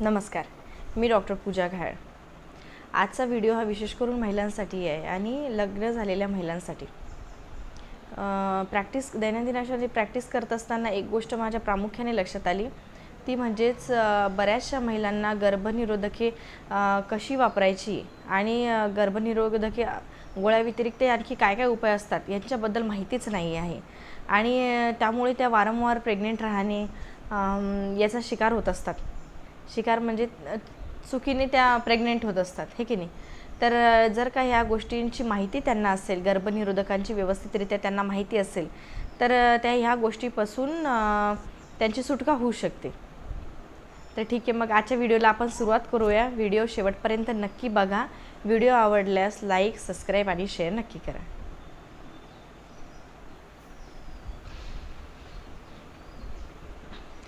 नमस्कार मी डॉक्टर पूजा घाळ आजचा व्हिडिओ हा विशेष करून महिलांसाठी आहे आणि लग्न झालेल्या महिलांसाठी. प्रॅक्टिस दैनंदिन अशा प्रॅक्टिस करत असताना एक गोष्ट माझ्या प्रामुख्याने लक्षात आली. ती म्हणजेच बऱ्याचशा महिलांना गर्भनिरोधके कशी वापरायची आणि गर्भनिरोधके गोळ्याव्यतिरिक्त आणखी काय काय उपाय असतात यांच्याबद्दल माहितीच नाही आहे. आणि त्यामुळे त्या वारंवार प्रेग्नेंट राहणे याचा शिकार होत असतात. शिकार म्हणजे चुकीने त्या प्रेग्नेंट होत असतात हे की नाही? तर जर का ह्या गोष्टींची माहिती त्यांना असेल गर्भनिरोधकांची व्यवस्थितरित्या त्यांना माहिती असेल तर त्या ह्या गोष्टीपासून त्यांची सुटका होऊ शकते. तर ठीक आहे मग आजच्या व्हिडिओला आपण सुरुवात करूया. व्हिडिओ शेवटपर्यंत नक्की बघा. व्हिडिओ आवडल्यास लाईक सबस्क्राईब आणि शेअर नक्की करा.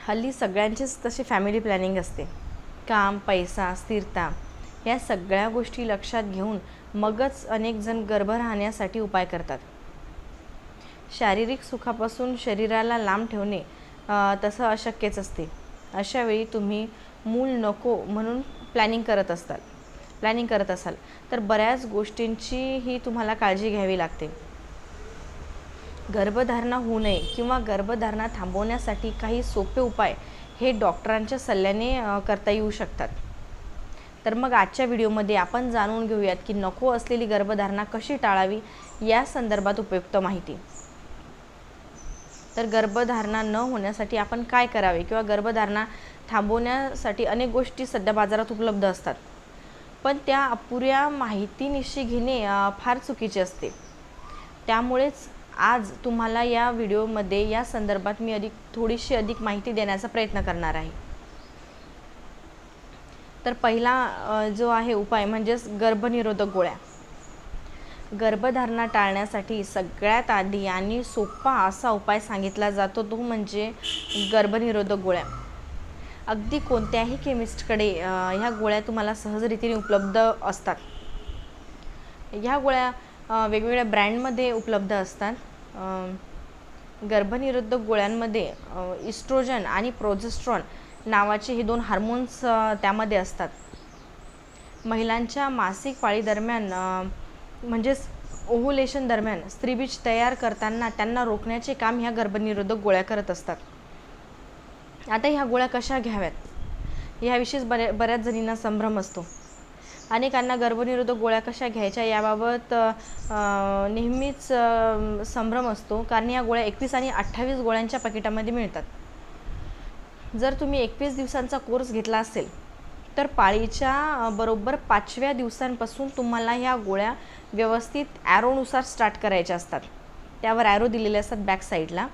हल्ली सगळ्यांचीच तशी फॅमिली प्लॅनिंग असते. काम पैसा स्थिरता या सगळ्या गोष्टी लक्षात घेऊन मगच अनेक जण गर्भ राहण्यासाठी उपाय करतात. शारीरिक सुखापासून शरीराला लांब ठेवणे तसं अशक्यच असते. अशा वेळी तुम्ही मूल नको म्हणून प्लॅनिंग करत असताल. प्लॅनिंग करत असाल. तर बऱ्याच गोष्टींची ही तुम्हाला काळजी घ्यावी लागते. गर्भधारणा होऊ नये किंवा गर्भधारणा थांबवण्यासाठी काही सोपे उपाय हे डॉक्टरांच्या सल्ल्याने करता येऊ शकतात. तर मग आजच्या व्हिडिओमध्ये आपण जाणून घेऊयात की नको असलेली गर्भधारणा कशी टाळावी या संदर्भात उपयुक्त माहिती. तर गर्भधारणा न होण्यासाठी आपण काय करावे किंवा गर्भधारणा थांबवण्यासाठी अनेक गोष्टी सध्या बाजारात उपलब्ध असतात. पण त्या अपुऱ्या माहितीनिशी घेणे फार चुकीचे असते. त्यामुळेच आज तुम्हाला या व्हिडिओमध्ये या संदर्भात मी अधिक थोडीशी अधिक माहिती देण्याचा प्रयत्न करणार आहे. तर पहिला जो आहे उपाय म्हणजेच गर्भनिरोधक गोळ्या. गर्भधारणा टाळण्यासाठी सगळ्यात आधी आणि सोपा असा उपाय सांगितला जातो तो म्हणजे गर्भनिरोधक गोळ्या. अगदी कोणत्याही केमिस्टकडे ह्या गोळ्या तुम्हाला सहजरीतीने उपलब्ध असतात. ह्या गोळ्या वेगवेगळ्या ब्रँडमध्ये उपलब्ध असतात. गर्भनिरोधक गोळ्यांमध्ये इस्ट्रोजन आणि प्रोजेस्ट्रॉन नावाचे हे दोन हार्मोन्स त्यामध्ये असतात. महिलांच्या मासिक पाळीदरम्यान म्हणजेच ओव्हुलेशन दरम्यान स्त्रीबीज तयार करताना त्यांना रोखण्याचे काम ह्या गर्भनिरोधक गोळ्या करत असतात. आता ह्या गोळ्या कशा घ्याव्यात? ह्याविषयीच बऱ्या बऱ्याच जणींना संभ्रम असतो. अनेकांना गर्भनिरोधक गोळ्या कशा घ्यायच्या याबाबत नेहमीच संभ्रम असतो. कारण या गोळ्या एकवीस आणि अठ्ठावीस गोळ्यांच्या पाकिटामध्ये मिळतात. जर तुम्ही एकवीस दिवसांचा कोर्स घेतला असेल तर पाळीच्या बरोबर पाचव्या दिवसांपासून तुम्हाला ह्या गोळ्या व्यवस्थित ॲरोनुसार स्टार्ट करायच्या असतात. त्यावर ॲरो दिलेले असतात बॅक साईडला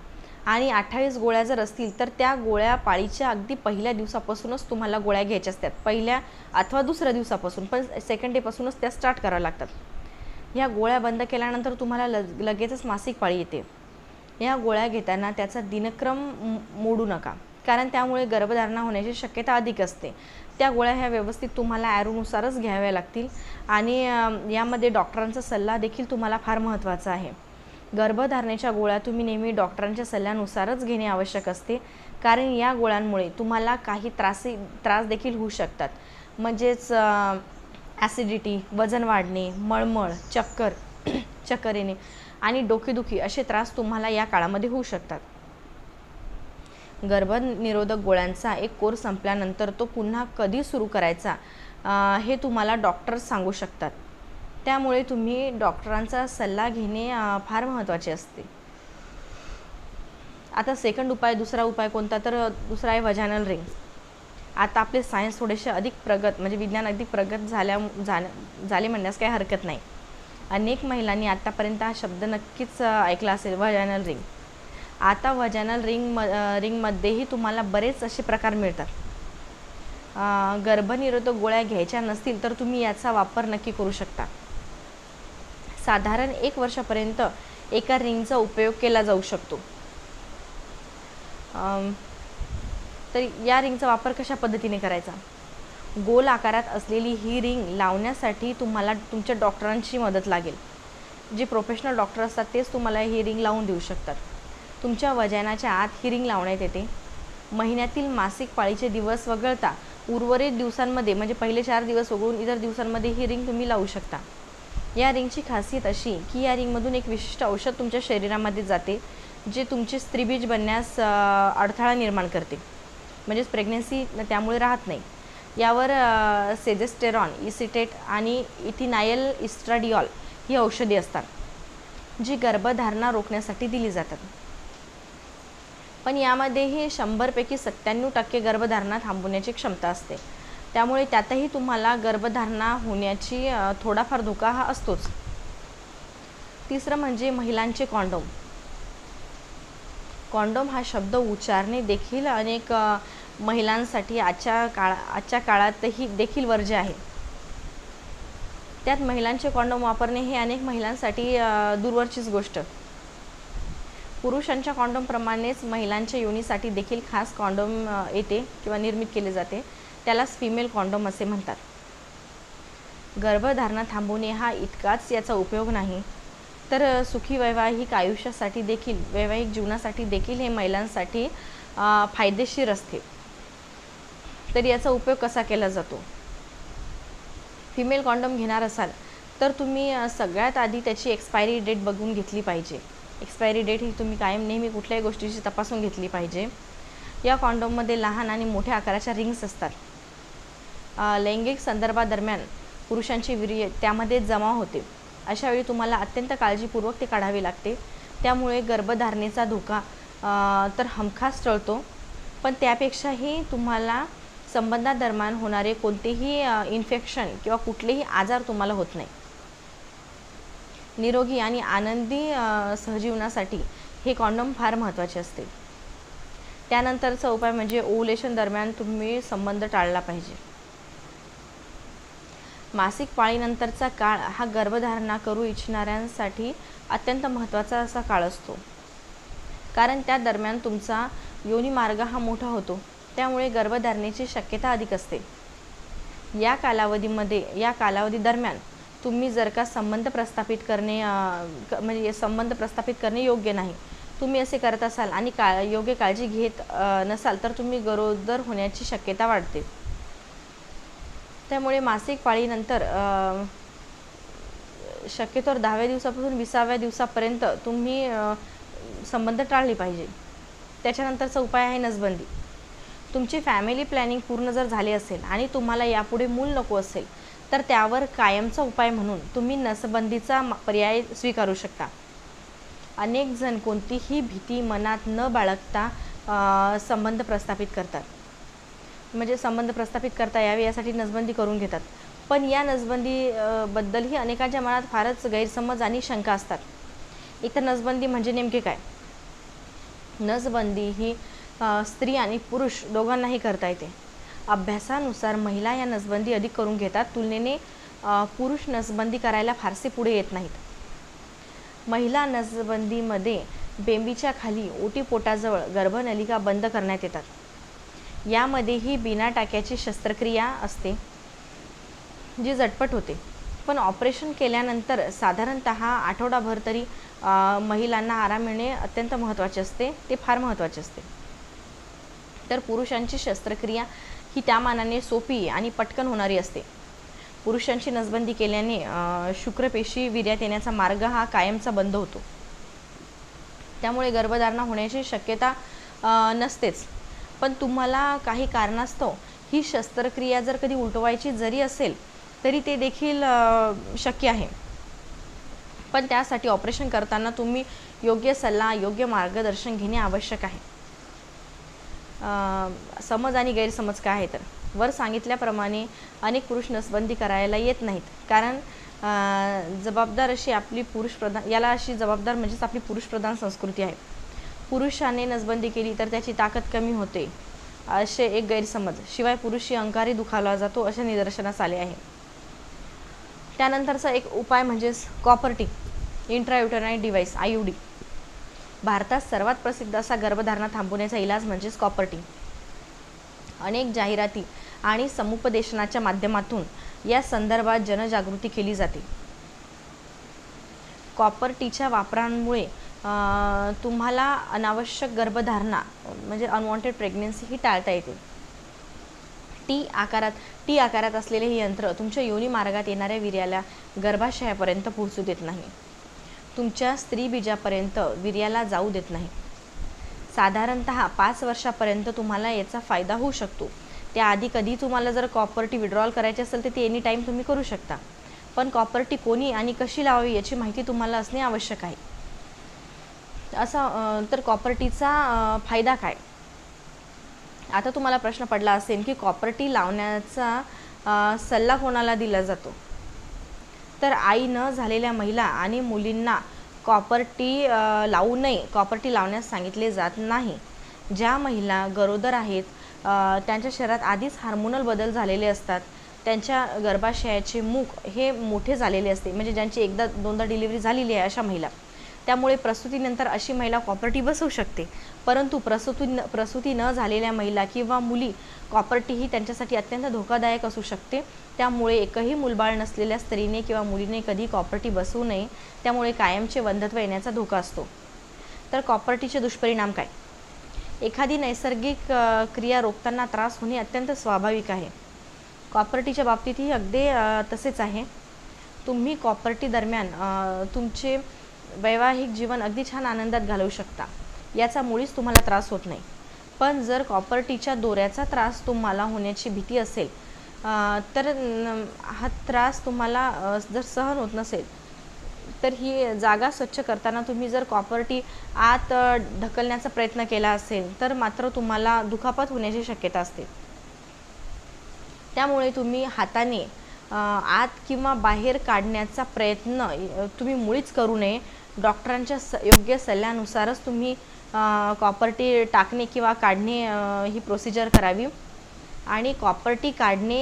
आणि अठ्ठावीस गोळ्या जर असतील तर त्या गोळ्या पाळीच्या अगदी पहिल्या दिवसापासूनच तुम्हाला गोळ्या घ्यायच्या असतात. पहिल्या अथवा दुसऱ्या दिवसापासून पण सेकंड डेपासूनच त्या स्टार्ट कराव्या लागतात. ह्या गोळ्या बंद केल्यानंतर तुम्हाला लग लगेचच मासिक पाळी येते. या गोळ्या घेताना त्याचा दिनक्रम मोडू नका. कारण त्यामुळे गर्भधारणा होण्याची शक्यता अधिक असते. त्या गोळ्या ह्या व्यवस्थित तुम्हाला ॲरोनुसारच घ्याव्या लागतील. आणि यामध्ये डॉक्टरांचा सल्ला देखील तुम्हाला फार महत्त्वाचा आहे. गर्भधारणेच्या गोळ्या तुम्ही नेहमी डॉक्टरांच्या सल्ल्यानुसारच घेणे आवश्यक असते. कारण या गोळ्यांमुळे तुम्हाला काही त्रासी त्रास देखील होऊ शकतात. म्हणजेच ॲसिडिटी वजन वाढणे मळमळ चक्कर चक्कर येणे आणि डोकेदुखी असे त्रास तुम्हाला या काळामध्ये होऊ शकतात. गर्भनिरोधक गोळ्यांचा एक कोर्स संपल्यानंतर तो पुन्हा कधी सुरू करायचा हे तुम्हाला डॉक्टर सांगू शकतात. त्यामुळे तुम्ही डॉक्टरांचा सल्ला घेणे फार महत्त्वाचे असते. आता सेकंड उपाय दुसरा उपाय कोणता? तर दुसरा आहे वजानल रिंग आता आपले सायन्स थोडेसे अधिक प्रगत म्हणजे विज्ञान अधिक प्रगत झाल्या झाल्या झाले म्हणण्यास काही हरकत नाही. अनेक महिलांनी आत्तापर्यंत हा शब्द नक्कीच ऐकला असेल वजानल रिंग आता वजानल रिंग म रिंगमध्येही तुम्हाला बरेच असे प्रकार मिळतात. गर्भनिरोधक गोळ्या घ्यायच्या नसतील तर तुम्ही याचा वापर नक्की करू शकता. साधारण एक वर्षापर्यंत एका रिंगचा उपयोग केला जाऊ शकतो. तर या रिंगचा वापर कशा पद्धतीने करायचा? गोल आकारात असलेली ही रिंग लावण्यासाठी तुम्हाला तुमच्या डॉक्टरांची मदत लागेल. जे प्रोफेशनल डॉक्टर असतात तेच तुम्हाला ही रिंग लावून देऊ शकतात. तुमच्या वजनाच्या आत ही रिंग लावण्यात येते. महिन्यातील मासिक पाळीचे दिवस वगळता उर्वरित दिवसांमध्ये म्हणजे पहिले चार दिवस वगळून इतर दिवसांमध्ये ही रिंग तुम्ही लावू शकता. या रिंगची खासियत अशी की या रिंगमधून एक विशिष्ट औषध तुमच्या शरीरामध्ये जाते जे तुमचे स्त्रीबीज बनण्यास अडथळा निर्माण करते. म्हणजेच प्रेग्नेन्सी त्यामुळे राहत नाही. यावर सेजेस्टेरॉन इसिटेट आणि इथिनायल इस्ट्राडिऑल ही औषधी असतात जी गर्भधारणा रोखण्यासाठी दिली जातात. पण यामध्येही शंभरपैकी सत्त्याण्णव टक्के गर्भधारणा थांबवण्याची क्षमता असते. त्यामुळे त्यातही तुम्हाला गर्भधारणा होण्याची थोडाफार धोका हा असतोच. तिसरं म्हणजे महिलांचे कॉन्डोम. कॉन्डोम हा शब्द उच्चारणे देखील अनेक महिलांसाठी आजच्या काळा आजच्या काळातही देखील वर्ज्य आहे. त्यात महिलांचे कॉन्डोम वापरणे हे अनेक महिलांसाठी दूरवरचीच गोष्ट. पुरुषांच्या कॉन्डोमप्रमाणेच महिलांच्या योनीसाठी देखील खास कॉन्डोम येते किंवा निर्मित केले जाते. त्यालाच फिमेल कॉन्डोम असे म्हणतात. गर्भधारणा थांबवणे हा इतकाच याचा उपयोग नाही. तर सुखी वैवाहिक आयुष्यासाठी देखील वैवाहिक जीवनासाठी देखील हे महिलांसाठी फायदेशीर असते. तर याचा उपयोग कसा केला जातो? फिमेल कॉन्डम घेणार असाल तर तुम्ही सगळ्यात आधी त्याची एक्सपायरी डेट बघून घेतली पाहिजे. एक्सपायरी डेट ही तुम्ही कायम नेहमी कुठल्याही गोष्टीची तपासून घेतली पाहिजे. या कॉन्डोममध्ये लहान आणि मोठ्या आकाराच्या रिंग्स असतात. लैंगिक संदर्भादरम्यान पुरुषांची वीर्य त्यामध्ये जमा होते. अशावेळी तुम्हाला अत्यंत काळजीपूर्वक ते काढावे लागते. त्यामुळे गर्भधारणेचा धोका तर हमखास टळतो. पण त्यापेक्षाही तुम्हाला संबंधादरम्यान होणारे कोणतेही इन्फेक्शन किंवा कुठलेही आजार तुम्हाला होत नाही. निरोगी आणि आनंदी सहजीवनासाठी हे कॉन्डम फार महत्त्वाचे असते. त्यानंतरचा उपाय म्हणजे ओव्हुलेशन दरम्यान तुम्ही संबंध टाळला पाहिजे. मासिक पाळीनंतरचा काळ हा गर्भधारणा करू इच्छिणाऱ्यांसाठी अत्यंत महत्त्वाचा असा काळ असतो. कारण त्या दरम्यान तुमचा योनी मार्ग हा मोठा होतो. त्यामुळे गर्भधारणेची शक्यता अधिक असते. या कालावधीमध्ये या कालावधी दरम्यान तुम्ही जर का संबंध प्रस्थापित करणे क- म्हणजे संबंध प्रस्थापित करणे योग्य नाही तुम्ही असे करत असाल आणि का योग्य काळजी घेत नसाल तर तुम्ही गरोदर होण्याची शक्यता वाढते. त्यामुळे मासिक पाळीनंतर शक्यतोवर दहाव्या दिवसापासून विसाव्या दिवसापर्यंत तुम्ही संबंध टाळले पाहिजे. त्याच्यानंतरचा उपाय आहे नसबंदी. तुमची फॅमिली प्लॅनिंग पूर्ण जर झाली असेल आणि तुम्हाला यापुढे मूल नको असेल तर त्यावर कायमचा उपाय म्हणून तुम्ही नसबंदीचा पर्याय स्वीकारू शकता. अनेक जण कोणतीही भीती मनात न बाळगता संबंध प्रस्थापित करतात. म्हणजे संबंध प्रस्थापित करता यावे यासाठी नसबंदी करून घेतात. पण या नसबंदी बद्दलही अनेकांच्या मनात फारच गैरसमज आणि शंका असतात. इतर नसबंदी म्हणजे नेमके काय? नसबंदी ही स्त्री आणि पुरुष दोघांनाही करता येते. अभ्यासानुसार महिला या नसबंदी अधिक करून घेतात. तुलनेने पुरुष नसबंदी करायला फारसे पुढे येत नाहीत. महिला नसबंदीमध्ये बेंबीच्या खाली ओटीपोटाजवळ गर्भनलिका बंद करण्यात येतात. यामध्येही बिना टाक्याची शस्त्रक्रिया असते जी झटपट होते. पण ऑपरेशन केल्यानंतर साधारणत आठवडाभर तरी महिलांना आराम मिळणे अत्यंत महत्त्वाचे असते. ते फार महत्त्वाचे असते. तर पुरुषांची शस्त्रक्रिया ही त्या मानाने सोपी आणि पटकन होणारी असते. पुरुषांची नसबंदी केल्याने शुक्रपेशी विर्यात येण्याचा मार्ग हा कायमचा बंद होतो. त्यामुळे गर्भधारणा होण्याची शक्यता नसतेच. पण तुम्हाला काही कारणास्तव ही शस्त्रक्रिया जर कधी उलटवायची जरी असेल तरी ते देखील शक्य आहे. पण त्यासाठी ऑपरेशन करताना तुम्ही योग्य सल्ला योग्य मार्गदर्शन घेणे आवश्यक आहे. समज आणि गैरसमज काय आहे तर? वर सांगितल्याप्रमाणे अनेक पुरुष नसबंदी करायला येत नाहीत. कारण जबाबदार अशी आपली पुरुष प्रधान याला अशी जबाबदार म्हणजेच आपली पुरुषप्रधान संस्कृती आहे. पुरुषाने नसबंदी केली तर त्याची ताकद कमी होते असे एक गैरसमज. शिवाय पुरुषी अंकारी दुखावला जातो असे निदर्शनास आले आहे. त्यानंतरचा एक उपाय म्हणजेच copper T intrauterine device I U D भारतात सर्वात प्रसिद्ध असा गर्भधारणा थांबवण्याचा इलाज म्हणजेच कॉपर्टी अनेक जाहिराती आणि समुपदेशनाच्या माध्यमातून या संदर्भात जनजागृती केली जाते. कॉपर्टीच्या वापरांमुळे तुम्हाला अनावश्यक गर्भधारणा म्हणजे अनवॉन्टेड प्रेग्नेन्सी ही टाळता येते. टी आकारात टी आकारात असलेले हे यंत्र तुमच्या योनी मार्गात येणाऱ्या विर्याला गर्भाशयापर्यंत पोहोचू देत नाही. तुमच्या स्त्रीबीजापर्यंत विर्याला जाऊ देत नाही. साधारणत पाच वर्षापर्यंत तुम्हाला याचा फायदा होऊ शकतो. त्याआधी कधी तुम्हाला जर कॉपर्टी विड्रॉल करायची असेल तर ती एनी टाईम तुम्ही करू शकता. पण कॉपर्टी कोणी आणि कशी लावावी याची माहिती तुम्हाला असणे आवश्यक आहे. असा तर कॉपर्टीचा फायदा काय? आता तुम्हाला प्रश्न पडला असेल की कॉपर्टी लावण्याचा सल्ला कोणाला दिला जातो? तर आई न झालेल्या महिला आणि मुलींना कॉपर्टी लावू नये कॉपर्टी लावण्यास सांगितले जात नाही. ज्या महिला गरोदर आहेत त्यांच्या शरीरात आधीच हार्मोनल बदल झालेले असतात. त्यांच्या गर्भाशयाचे मुख हे मोठे झालेले असते. म्हणजे ज्यांची एकदा दोनदा डिलिव्हरी झालेली आहे अशा महिला. त्यामुळे प्रसूतीनंतर अशी महिला कॉपर्टी बसवू शकते. परंतु प्रसूती न प्रसूती न झालेल्या महिला किंवा मुली कॉपर्टी ही त्यांच्यासाठी अत्यंत धोकादायक असू शकते. त्यामुळे एकही मुलबाळ नसलेल्या स्त्रीने किंवा मुलीने कधी कॉपर्टी बसवू नये. त्यामुळे कायमचे वंधत्व येण्याचा धोका असतो. तर कॉपर्टीचे दुष्परिणाम काय? एखादी नैसर्गिक क्रिया रोखताना त्रास होणे अत्यंत स्वाभाविक आहे. कॉपर्टीच्या बाबतीतही अगदी तसेच आहे. तुम्ही कॉपर्टी दरम्यान तुमचे वैवाहिक जीवन अगदी छान आनंदात घालवू शकता. याचा मुळीच तुम्हाला त्रास होत नाही. पण जर कॉपर्टीच्या दोऱ्याचा त्रास तुम्हाला होण्याची भीती असेल तर हा त्रास तुम्हाला जर सहन होत नसेल तर ही जागा स्वच्छ करताना तुम्ही जर कॉपर्टी आत ढकलण्याचा प्रयत्न केला असेल तर मात्र तुम्हाला दुखापत होण्याची शक्यता असते. त्यामुळे तुम्ही हाताने आत किंवा बाहेर काढण्याचा प्रयत्न तुम्ही मुळीच करू नये. डॉक्टरांच्या स योग्य सल्ल्यानुसारच तुम्ही कॉपर्टी टाकणे किंवा काढणे ही प्रोसिजर करावी. आणि कॉपर्टी काढणे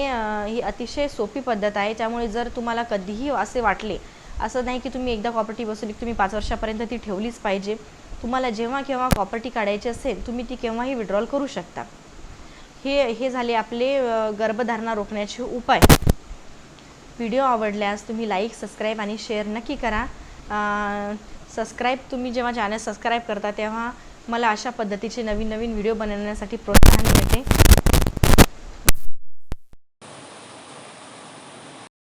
ही अतिशय सोपी पद्धत आहे. त्यामुळे जर तुम्हाला कधीही असे वाटले असं नाही की तुम्ही एकदा कॉपर्टी बसवली की तुम्ही पाच वर्षापर्यंत ती ठेवलीच पाहिजे. तुम्हाला जेव्हा केव्हा कॉपर्टी काढायची असेल तुम्ही ती केव्हाही विड्रॉल करू शकता. हे हे झाले आपले गर्भधारणा रोखण्याचे उपाय. व्हिडिओ आवडल्यास तुम्ही लाईक सबस्क्राईब आणि शेअर नक्की करा. सबस्क्राईब तुम्ही जेव्हा चॅनल सबस्क्राईब करता तेव्हा मला अशा पद्धतीचे नवीन नवीन व्हिडिओ बनवण्यासाठी प्रोत्साहन